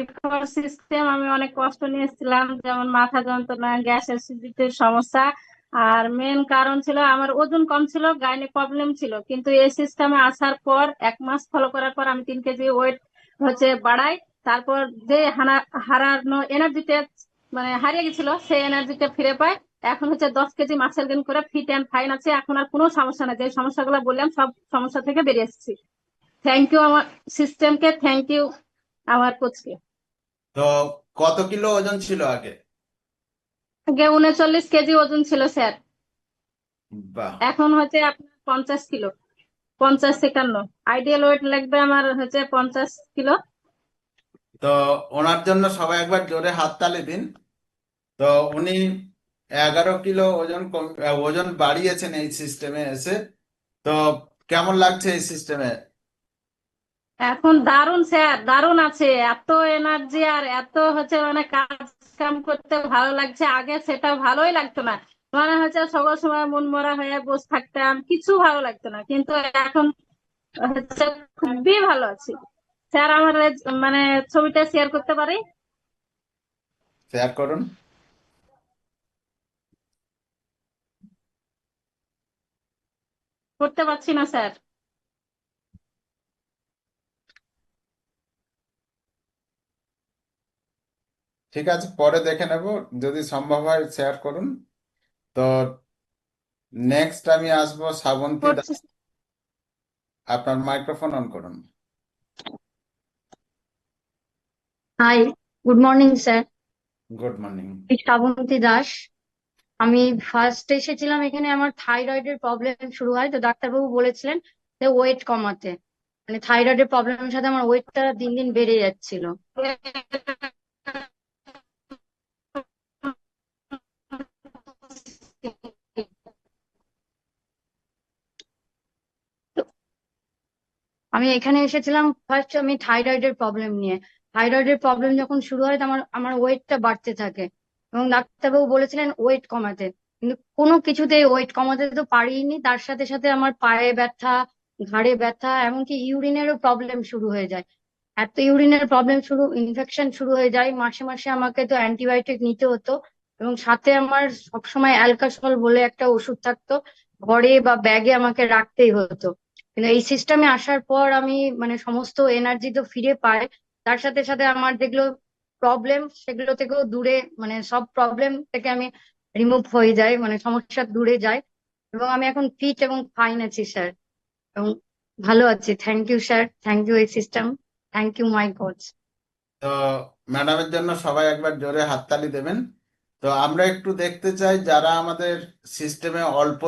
Before system আমি অনেক কষ্ট নিয়েছিলাম যেমন মাথা যন্ত্রণা গ্যাস অ্যাসিডিটির সমস্যা। আর মেন কারণ ছিল আমার ওজন কম ছিল, গাইনি প্রবলেম ছিল। কিন্তু এই সিস্টেমে আসার পর এক মাস ফলো করার পর আমি তিন কেজি ওয়েট হচ্ছে বাড়াই। তারপর যে হানা, হারানো এনার্জিটা মানে হারিয়ে গেছিল, সেই এনার্জিটা ফিরে পাই। এখন হচ্ছে দশ কেজি মাসেল গেন করে ফিট অ্যান্ড ফাইন আছে। এখন আর কোনো সমস্যা নাই। যে সমস্যাগুলো বললাম, সব সমস্যা থেকে বেরিয়ে এসেছি। থ্যাংক ইউ আমার সিস্টেমকে থ্যাংক ইউ আমার কোচকে তো কত কিলো ওজন ছিল আগে? আগে উনচল্লিশ কেজি ওজন ছিল স্যার। বাহ। এখন হচ্ছে আপনার পঞ্চাশ কিলো পঞ্চাশ একান্ন। আইডিয়াল ওয়েট লাগবে আমার হচ্ছে পঞ্চাশ কিলো। তো ওনার জন্য সবাই একবার জোরে হাত হাততালি দিন। তো উনি এগারো কিলো ওজন কম ওজন বাড়িয়েছেন এই সিস্টেমে এসে। তো কেমন লাগছে এই সিস্টেমে এখন দারুণ স্যার দারুণ আছে। এত এনার্জি আর এত হচ্ছে মানে কাজ কাম করতে ভালো লাগছে। আগে সেটা ভালোই লাগতো না। মানে হচ্ছে সবার সময় মন মরা হয়ে বসে থাকতাম কিছু ভালো লাগতো না। কিন্তু এখন হচ্ছে খুবই ভালো আছি। স্যার আমার মানে ছবিটা শেয়ার করতে পারি? শেয়ার করুন। করতে পারছি না স্যার। ঠিক আছে পরে দেখে নেব। যদি সম্ভব হয় শেয়ার করুন। তো নেক্সট আমি আসব শ্রাবন্তী দাস আপনার মাইক্রোফোন অন করুন। Hi good morning sir good morning Shrabanti Das. আমি ফার্স্ট এসেছিলাম এখানে আমার থাইরয়েডের প্রবলেম শুরু হয়। তো ডাক্তারবাবু বলেছিলেন যে ওয়েট কমাতে। মানে থাইরয়েডের প্রবলেমের সাথে আমার ওয়েটটা দিন দিন বেড়ে যাচ্ছিল। আমি এখানে এসেছিলাম ফার্স্ট আমি থাইরয়েডের প্রবলেম নিয়ে। থাইরয়েডের প্রবলেম যখন শুরু হয়, আমার আমার ওয়েটটা বাড়তে থাকে। এবং ডাক্তারবাবু বলেছিলেন ওয়েট কমাতে। কিন্তু কোনো কিছুতেই ওয়েট কমাতে তো পারিনি। তার সাথে সাথে আমার পায়ে ব্যথা, ঘাড়ে ব্যথা, এমনকি ইউরিনেরও প্রবলেম শুরু হয়ে যায়। এত ইউরিনের প্রবলেম শুরু ইনফেকশন শুরু হয়ে যায়। মাসে মাসে আমাকে তো অ্যান্টিবায়োটিক নিতে হতো। এবং সাথে আমার সবসময় অ্যালকাসল বলে একটা ওষুধ থাকতো। ঘরে বা ব্যাগে আমাকে রাখতেই হতো। কিন্তু এই সিস্টেমে আসার পর আমি মানে সমস্ত এনার্জি তো ফিরে পাই। তার সাথে সাথে আমার যেগুলো প্রবলেম সেগুলো থেকেও দূরে মানে সব প্রবলেম থেকে আমি রিমুভ হয়ে যাই মানে সমস্যা দূরে যায় এবং আমি এখন ফিট এবং ফাইন আছি স্যার এবং ভালো আছি। Thank you sir thank you এই system thank you my coach তো ম্যাডামের জন্য সবাই একবার জোরে হাততালি দেবেন। তো আমরা একটু দেখতে চাই যারা আমাদের সিস্টেমে অল্প